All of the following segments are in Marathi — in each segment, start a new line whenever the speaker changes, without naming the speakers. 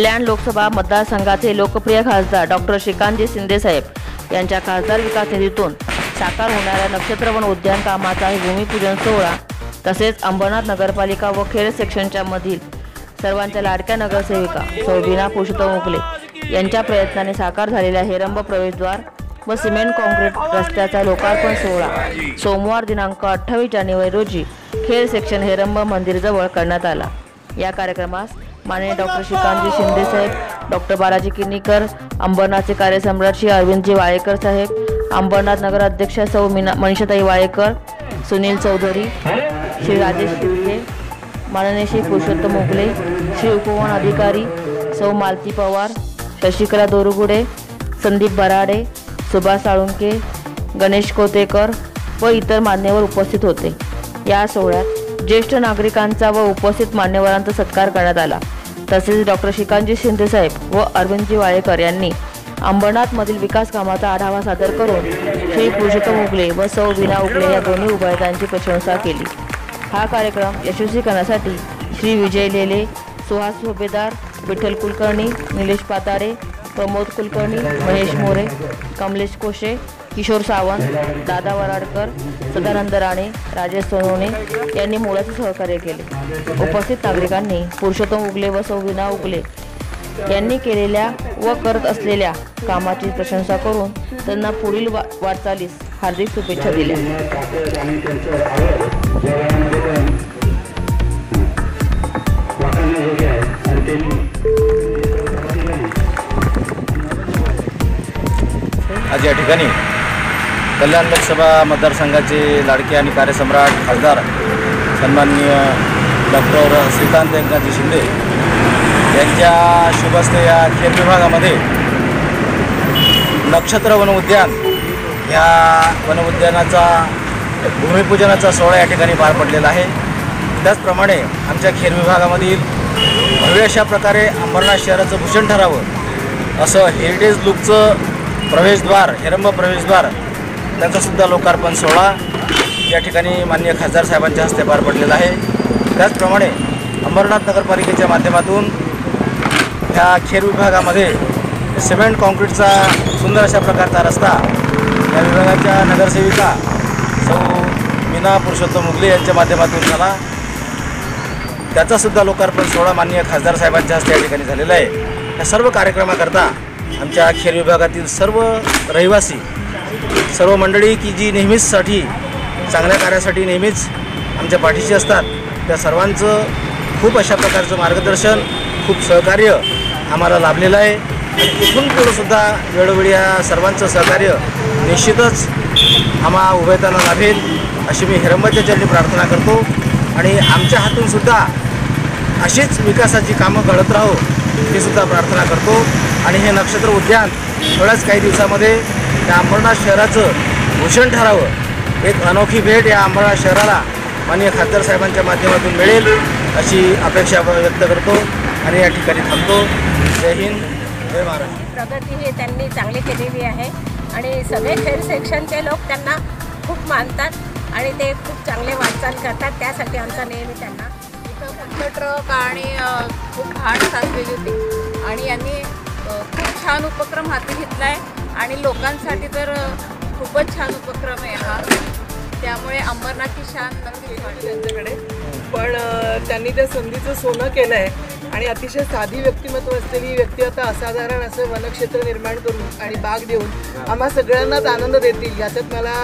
कल्याण लोकसभा मतदारसंघाचे लोकप्रिय खासदार डॉक्टर श्रीकांतजी शिंदेसाहेब यांच्या खासदार विकास निधीतून साकार होणाऱ्या नक्षत्रवन उद्यान कामाचा भूमिपूजन सोहळा तसेच अंबरनाथ नगरपालिका व खेड सेक्शनच्या मधील सर्वांच्या लाडक्या नगरसेविका सौबिना पुरुषोत्तम उकले यांच्या प्रयत्नाने साकार झालेल्या हेरंब प्रवेशद्वार व सिमेंट कॉन्क्रीट रस्त्याचा लोकार्पण सोहळा सोमवार दिनांक अठ्ठावीस जानेवारी रोजी खेड सेक्शन हेरंब मंदिरजवळ करण्यात आला. या कार्यक्रमास माननीय डॉक्टर श्रीकांतजी शिंदेसाहेब डॉक्टर बालाजी किनीकर अंबरनाथचे कार्यसम्राट श्री अरविंदजी वाळेकर साहेब अंबरनाथ नगर अध्यक्षा सौ मीना मनीषाताई वाळेकर सुनील चौधरी श्री राजेश शिर्के माननीय श्री पुरुषोत्तम उगले श्री उपवन अधिकारी सौ मालती पवार शशिकला दोरुगुडे संदीप बराडे सुभाष साळुंके गणेश कोतेकर व इतर मान्यवर उपस्थित होते. या सोहळ्यात ज्येष्ठ नागरिकांचा व उपस्थित मान्यवरांचा सत्कार करण्यात आला. तसेच डॉक्टर श्रीकांतजी शिंदेसाहेब व अरविंदजी वाळेकर यांनी अंबरनाथमधील विकास कामाचा आढावा सादर करून श्री पुरुषोत्तम उगले व सौ विना उगले या दोन्ही उभायतांची प्रशंसा केली. हा कार्यक्रम यशस्वी करण्यासाठी श्री विजय लेले सुहास सुभेदार विठ्ठल कुलकर्णी निलेश पातारे प्रमोद कुलकर्णी महेश मोरे कमलेश कोशे किशोर सावंत दादा वराडकर सदानंद राणे राजेश सोनवणे यांनी मोलाचे सहकार्य केले. उपस्थित नागरिकांनी पुरुषोत्तम उगले व सौविना उगले यांनी केलेल्या व करत असलेल्या कामाची प्रशंसा करून त्यांना पुढील वा वाटचालीस हार्दिक शुभेच्छा दिल्या.
आज या ठिकाणी कल्याण लोकसभा मतदारसंघाचे लाडके आणि कार्यसम्राट खासदार सन्माननीय डॉक्टर श्रीकांत एकनाथजी शिंदे यांच्या शुभस्ते या खेळ विभागामध्ये नक्षत्र वन उद्यान या वनउद्यानाचा भूमिपूजनाचा सोहळा या ठिकाणी पार पडलेला आहे. त्याचप्रमाणे आमच्या खेळ विभागामधील भव्य अशा प्रकारे अंबरनाथ शहराचं भूषण ठरावं असं हेरिटेज लुकचं प्रवेशद्वार हेरंब प्रवेशद्वार त्यांचासुद्धा लोकार्पण सोहळा या ठिकाणी माननीय खासदार साहेबांच्या हस्ते पार पडलेला आहे. त्याचप्रमाणे अंबरनाथ नगरपालिकेच्या माध्यमातून ह्या खेर विभागामध्ये सिमेंट कॉन्क्रीटचा सुंदर अशा प्रकारचा रस्ता या विभागाच्या नगरसेविका सौ मीना पुरुषोत्तम मुगले यांच्या माध्यमातून झाला. त्याचासुद्धा लोकार्पण सोहळा माननीय खासदार साहेबांच्या हस्ते या ठिकाणी झालेला आहे. या सर्व कार्यक्रमाकरता आमच्या खेर विभागातील सर्व रहिवासी सर्व मंडळी की जी नेहमीचसाठी चांगल्या कार्यासाठी नेहमीच आमच्या पाठीशी असतात. त्या सर्वांचं खूप अशा प्रकारचं मार्गदर्शन खूप सहकार्य आम्हाला लाभलेलं आहे. आणि इथून पुढं वेळोवेळी या सर्वांचं सहकार्य निश्चितच आम्हा उभयताना लाभेल अशी मी हिरंबाच्या चरणी प्रार्थना करतो. आणि आमच्या हातूनसुद्धा अशीच विकासाची कामं घडत राहो ही सुद्धा प्रार्थना करतो. आणि हे नक्षत्र उद्यान थोड्याच काही दिवसामध्ये त्या अंबरनाथ शहराचं भूषण ठरावं. एक अनोखी भेट या अंबरनाथ शहराला माननीय खासदार साहेबांच्या माध्यमातून मिळेल अशी अपेक्षा व्यक्त करतो आणि या ठिकाणी थांबतो. जय हिंद जय महाराष्ट्र.
प्रगती ही त्यांनी चांगली केलेली आहे आणि सगळे खेड सेक्शनचे लोक त्यांना खूप मानतात आणि ते खूप चांगले वाटचाल करतात. त्यासाठी आमचा नेहमी त्यांना
इथं ट्रक आणि खूप घाण साचलेली होती. आणि यांनी खूप छान उपक्रम हाती घेतला आहे आणि लोकांसाठी तर खूपच छान उपक्रम आहे हा. त्यामुळे अंबरनाथची शान नक्कीच
त्यांच्याकडे. पण त्यांनी त्या संधीचं सोनं केलं आहे आणि अतिशय साधी व्यक्तिमत्व असलेली व्यक्ती आता असाधारण असं वनक्षेत्र निर्माण करून आणि बाग देऊन आम्हा सगळ्यांनाच आनंद देतील. याच्यात मला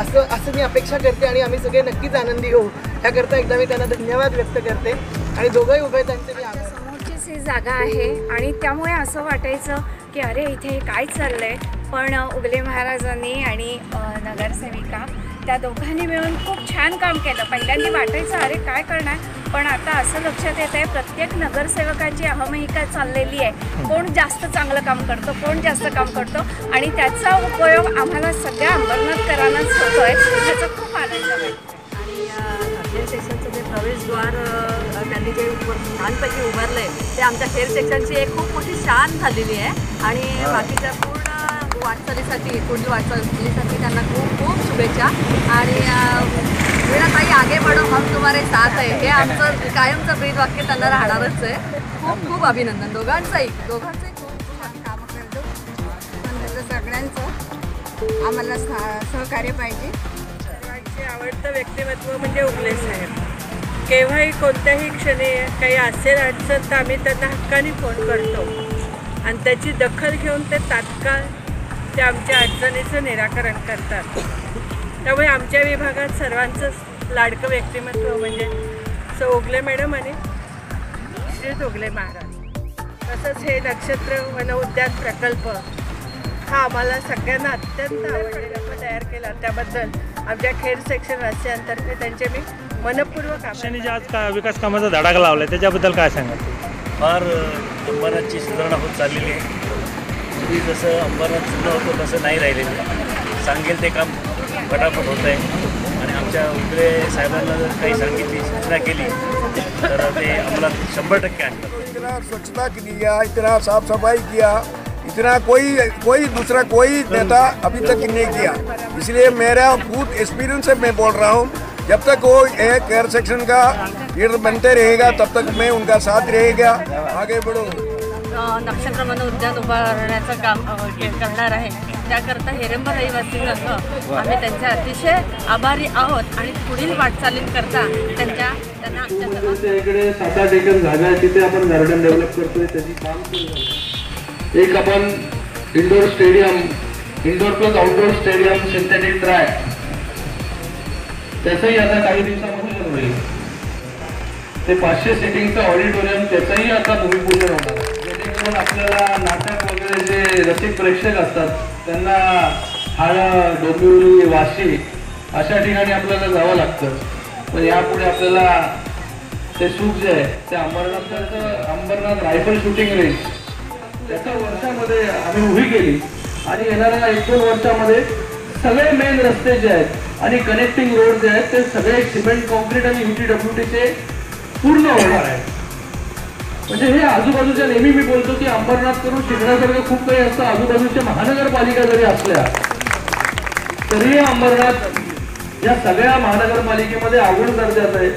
असं असं मी अपेक्षा करते आणि आम्ही सगळे नक्कीच आनंदी होऊ. त्याकरता एकदा मी त्यांना धन्यवाद व्यक्त करते आणि दोघंही उभे त्यांचे मी
समोरचीच ही जागा आहे आणि त्यामुळे असं वाटायचं की अरे इथे काय चाललंय? पण उगले महाराजांनी आणि नगरसेविका त्या दोघांनी मिळून खूप छान काम केलं. पहिल्यांदा वाटायचं अरे काय करणार? पण आता असं लक्षात येत आहे प्रत्येक नगरसेवकाची अहमहिका चाललेली आहे. कोण जास्त चांगलं काम करतो? कोण जास्त काम करतो? आणि त्याचा उपयोग आम्हाला सगळ्या अंबरनाथकरांनाच होतो आहे ह्याचा खूप आनंद वाटतो
खेळ सेक्शनचं जे प्रवेशद्वार त्यांनी जे छानपैकी उभारलं आहे ते आमच्या खेळ सेक्शनची एक खूप मोठी शान झालेली आहे. आणि बाकीच्या पूर्ण वाटचालीसाठी पुढील वाटचालीसाठी त्यांना खूप खूप शुभेच्छा. आणि वीणाताई आगे बढो हम तुम्हारे साथ आहे. हे आमचं कायमचं ब्रीद वाक्य त्यांना राहणारच आहे. खूप खूप अभिनंदन दोघांचंही. दोघांचंही खूप
छान कामं करतो सगळ्यांचं. आम्हाला सह- सहकार्य पाहिजे.
सर्वांचे आवडतं व्यक्तिमत्व म्हणजे उगले साहेब. केव्हाही कोणत्याही क्षणी काही असेल अडचण तर आम्ही त्यांना हक्काने फोन करतो. आणि त्याची दखल घेऊन ते तात्काळ ते आमच्या अडचणीचं निराकरण करतात. त्यामुळे आमच्या विभागात सर्वांचं लाडकं व्यक्तिमत्व म्हणजे सो उगले मॅडम आणि श्री ओगले महाराज. तसंच हे नक्षत्र वनउद्यान प्रकल्प हा आम्हाला सगळ्यांना अत्यंत आवडलेला तयार केला. त्याबद्दल आमच्या खेड सेक्शन वासियांतर्फे त्यांचे मी मनपूर्वक आभार
जे आज का विकास कामाचा धडाका लावला त्याच्याबद्दल काय सांगाल?
फार अंबरनाथची सुधारणा होत चाललेली आहे. पूर्वी जसं अंबरनाथ जुनं होतं तसं नाही राहिलेलं आहे. सांगेल ते काम फटाफट होत आहे. आणि आमच्या उकडे साहेबांना जर काही सांगितली सूचना केली तर ते अंमलात शंभर टक्के आणतात
इतना स्वच्छता किया इतना साफ सफाई किया. इतना कोई कोई दूसरा कोई नेता अभी तक नहीं किया। इसलिए मेरा खुद एक्सपीरियंस से मैं बोल रहा हूँ जब तक वो एक केयर सेक्शन का लीडर बनते रहेगा तब तक मैं उनका साथ रहेगा। आगे बढ़ो।
नक्षत्र वन उद्यान उभारण्याचं काम करणार आहे. त्याकरता हेरेंबर रहिवासींसह आम्ही त्यांचे अतिशय आभारी आहोत आणि पुढील वाटचालींकरता त्यांच्या त्यांना आमच्या
इकडे सात आठ एकर जागा आहे तिथे आपण गार्डन डेव्हलप करतोय त्याची काम. एक आपण indoor stadium indoor plus outdoor stadium synthetic track त्याचंही आता काही दिवसामध्ये होईल. ते पाचशे सिटिंगचं ऑडिटोरियम त्याचंही आता भूमिपूजन होणार. जेणेकरून आपल्याला नाटक वगैरे जे रसिक प्रेक्षक असतात त्यांना हाळा डोंबिवली वाशी अशा ठिकाणी आपल्याला जावं लागतं. पण यापुढे आपल्याला ते सुख जे आहे ते अंबरनाथचं अंबरनाथ रायफल शूटिंग रेंज त्याच्या वर्षामध्ये आम्ही उभी केली. आणि येणाऱ्या एक दोन वर्षामध्ये सगळे मेन रस्ते जे आहेत आणि कनेक्टिंग रोड जे आहेत ते सगळे सिमेंट कॉन्क्रीट आणि युटी डब्ल्यूटीचे पूर्ण होणार आहे म्हणजे हे आजूबाजूच्या नेहमी मी बोलतो की अंबरनाथ करून शिकण्यासारखं खूप काही असतं आजूबाजूच्या महानगरपालिका जरी असल्या तरीही अंबरनाथ या सगळ्या महानगरपालिकेमध्ये आवड दर्जाचं आहे.